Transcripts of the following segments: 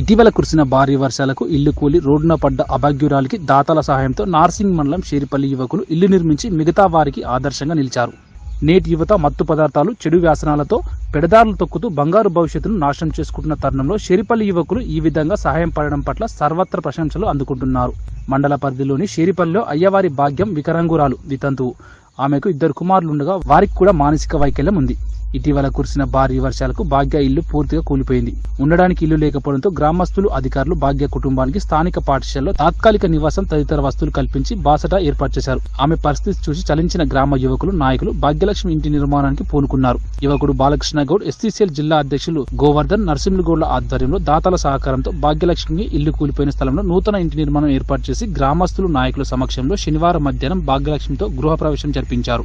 ఇటీవల కురిసిన భారీ వర్షాలకు ఇల్లు కూలి రోడ్డున పడ్డ అభాగ్యురాలికి దాతల సహాయంతో నార్సింగ్ మండలం షేరిపల్లి యువకులు ఇల్లు నిర్మించి మిగతా వారికి ఆదర్శంగా నిలిచారు. నేటి యువత మత్తు పదార్థాలు చెడు వ్యాసనాలతో పెడదారులు తొక్కుతూ బంగారు భవిష్యత్తును నాశనం చేసుకుంటున్న తరుణంలో షేరిపల్లి యువకులు ఈ విధంగా సహాయం పడడం పట్ల సర్వత్ర ప్రశంసలు అందుకుంటున్నారు. మండల పరిధిలోని షేరిపల్లిలో అయ్యవారి భాగ్యం వికరంగురాలు వితంతువు. ఆమెకు ఇద్దరు కుమారులుండగా వారికి కూడా మానసిక వైకల్యం ఉంది. ఇటీవల కురిసిన భారీ వర్షాలకు భాగ్య ఇల్లు పూర్తిగా కూలిపోయింది. ఉండడానికి ఇల్లు లేకపోవడంతో గ్రామస్తులు అధికారులు భాగ్య కుటుంబానికి స్థానిక పాఠశాలలో తాత్కాలిక నివాసం తదితర వస్తువులు కల్పించి బాసట ఏర్పాటు చేశారు. ఆమె పరిస్థితి చూసి చలించిన గ్రామ యువకులు నాయకులు భాగ్యలక్ష్మి ఇంటి నిర్మాణానికి పూనుకున్నారు. యువకుడు బాలకృష్ణ గౌడ్ ఎస్సీసీఎల్ జిల్లా అధ్యక్షులు గోవర్ధన్ నర్సింహగౌడ్ల ఆధ్వర్యంలో దాతల సహకారంతో భాగ్యలక్ష్మికి ఇల్లు కూలిపోయిన స్థలంలో నూతన ఇంటి నిర్మాణం ఏర్పాటు చేసి గ్రామస్తులు నాయకుల సమక్షంలో శనివారం మధ్యాహ్నం భాగ్యలక్ష్మితో గృహప్రవేశం జరిపించారు.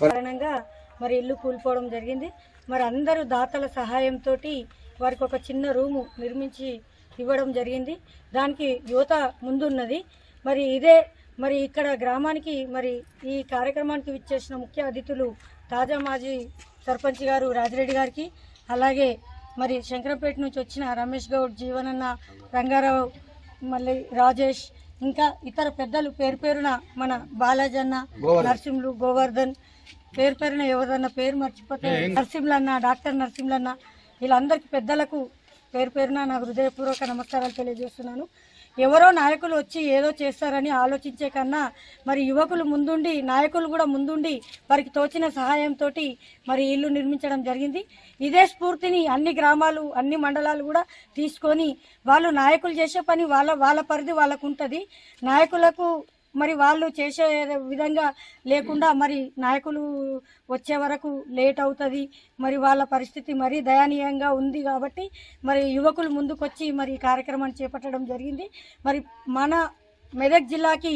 కారణంగా మరి ఇల్లు కూలిపోవడం జరిగింది. మరి అందరూ దాతల సహాయంతో వారికి ఒక చిన్న రూము నిర్మించి ఇవ్వడం జరిగింది. దానికి యువత ముందున్నది. మరి ఇదే మరి ఇక్కడ గ్రామానికి మరి ఈ కార్యక్రమానికి విచ్చేసిన ముఖ్య అతిథులు తాజా మాజీ సర్పంచ్ గారు రాజిరెడ్డి గారికి అలాగే మరి శంకరంపేట నుంచి వచ్చిన రమేష్ గౌడ్ జీవనన్న రంగారావు మళ్ళీ రాజేష్ ఇంకా ఇతర పెద్దలు పేరు పేరున మన బాలాజన్న నరసింహులు గోవర్ధన్. పేరు పేరున ఎవరన్నా పేరు మర్చిపోతే నరసింహులన్న డాక్టర్ నరసింహులన్న వీళ్ళందరికీ పెద్దలకు పేరు పేరున నా హృదయపూర్వక నమస్కారాలు తెలియజేస్తున్నాను. ఎవరో నాయకులు వచ్చి ఏదో చేస్తారని ఆలోచించే కన్నా మరి యువకులు ముందుండి నాయకులు కూడా ముందుండి వారికి తోచిన సహాయంతో మరి ఇల్లు నిర్మించడం జరిగింది. ఇదే స్ఫూర్తిని అన్ని గ్రామాలు అన్ని మండలాలు కూడా తీసుకొని వాళ్ళు నాయకులు చేసే పని వాళ్ళ వాళ్ళ పరిధి వాళ్ళకు ఉంటుంది నాయకులకు మరి వాళ్ళు చేసే విధంగా లేకుండా మరి నాయకులు వచ్చే వరకు లేట్ అవుతుంది. మరి వాళ్ళ పరిస్థితి మరీ దయనీయంగా ఉంది కాబట్టి మరి యువకులు ముందుకొచ్చి మరి ఈ కార్యక్రమాన్ని చేపట్టడం జరిగింది. మరి మన మెదక్ జిల్లాకి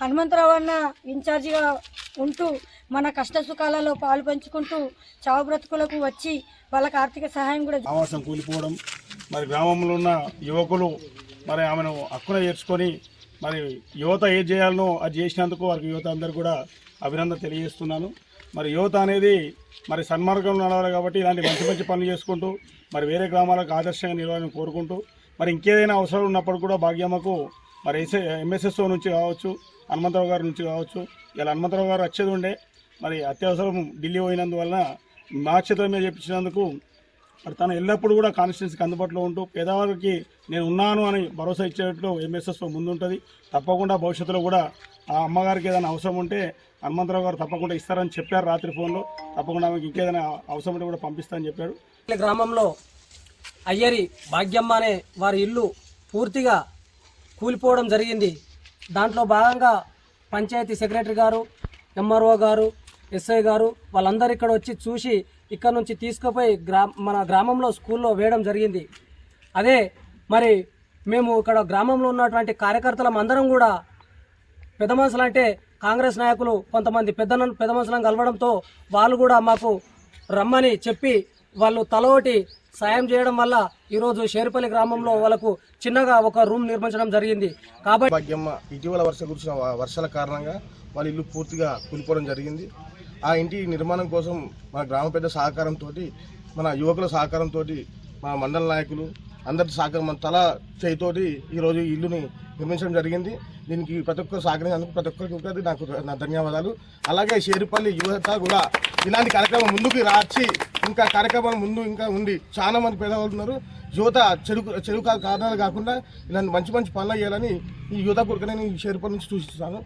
హనుమంతరావు అన్న ఇన్ఛార్జిగా ఉంటూ మన కష్ట సుఖాలలో పాలు పంచుకుంటూ చావు బ్రతుకులకు వచ్చి వాళ్ళకి ఆర్థిక సహాయం కూడా ఆవాసం కూలిపోవడం మరి గ్రామంలో ఉన్న యువకులు మరి ఆమెను అక్కున చేర్చుకొని మరి యువత ఏది చేయాలనో అది చేసినందుకు వారికి యువత అందరు కూడా అభినందన తెలియజేస్తున్నాను. మరి యువత అనేది మరి సన్మార్గంలో నడవాలి కాబట్టి ఇలాంటి మంచి మంచి పనులు చేసుకుంటూ మరి వేరే గ్రామాలకు ఆదర్శంగా నిలవాలని కోరుకుంటూ మరి ఇంకేదైనా అవసరం ఉన్నప్పుడు కూడా భాగ్యమ్మకు మరి ఎస్ఏ ఎంఎస్ఎస్ఓ నుంచి కావచ్చు హనుమంతరావు గారి నుంచి కావచ్చు ఇలా హనుమంతరావు గారు వచ్చేది ఉండే మరి అత్యవసరం ఢిల్లీ పోయినందువలన మా చేతుల మీద చెప్పించినందుకు మరి తను ఎల్లప్పుడూ కూడా కాన్స్టిట్యున్సీకి అందుబాటులో ఉంటూ పేదవారికి నేను ఉన్నాను అని భరోసా ఇచ్చేటట్లు ఎంఎస్ఎస్ ముందుంటుంది. తప్పకుండా భవిష్యత్తులో కూడా ఆ అమ్మగారికి ఏదైనా అవసరం ఉంటే హనుమంతరావు గారు తప్పకుండా ఇస్తారని చెప్పారు రాత్రి ఫోన్లో. తప్పకుండా ఆమెకి ఇంకేదైనా అవసరం ఉంటే కూడా పంపిస్తారని చెప్పాడు. గ్రామంలో అయ్యరి భాగ్యమ్మ అనే వారి ఇల్లు పూర్తిగా కూలిపోవడం జరిగింది. దాంట్లో భాగంగా పంచాయతీ సెక్రటరీ గారు ఎంఆర్ఓ గారు ఎస్ఐ గారు వాళ్ళందరూ ఇక్కడ వచ్చి చూసి ఇక్కడ నుంచి తీసుకుపోయి గ్రా మన గ్రామంలో స్కూల్లో వేయడం జరిగింది. అదే మరి మేము ఇక్కడ గ్రామంలో ఉన్నటువంటి కార్యకర్తలం అందరం కూడా పెద్ద మనుషులు అంటే కాంగ్రెస్ నాయకులు కొంతమంది పెద్ద పెద్ద మనుషులను కలవడంతో వాళ్ళు కూడా మాకు రమ్మని చెప్పి వాళ్ళు తలోటి సాయం చేయడం వల్ల ఈరోజు షేర్పల్లి గ్రామంలో వాళ్ళకు చిన్నగా ఒక రూమ్ నిర్మించడం జరిగింది. కాబట్టి ఇటీవల వర్ష కురిసిన వర్షాల కారణంగా వాళ్ళ ఇల్లు పూర్తిగా కూలిపోవడం జరిగింది. ఆ ఇంటి నిర్మాణం కోసం మా గ్రామ పెద్ద సహకారంతో మన యువకుల సహకారంతో మా మండల నాయకులు అందరి సహకారం మన తల చేయితోటి ఈరోజు ఇల్లుని నిర్మించడం జరిగింది. దీనికి ప్రతి ఒక్కరు సహకరించినందుకు ప్రతి ఒక్కరికి నాకు నా ధన్యవాదాలు. అలాగే షేరుపల్లి యువత కూడా ఇలాంటి కార్యక్రమం ముందుకు రాచి ఇంకా కార్యక్రమాలు ముందు ఇంకా ఉంది చాలా మంది పేదవాళ్ళు ఉన్నారు యువత చెడు చెడు కారణాలు కాకుండా ఇలాంటి మంచి మంచి పనులు చేయాలని ఈ యువత కొరకనే నేను షేరుపల్లి నుంచి సూచిస్తాను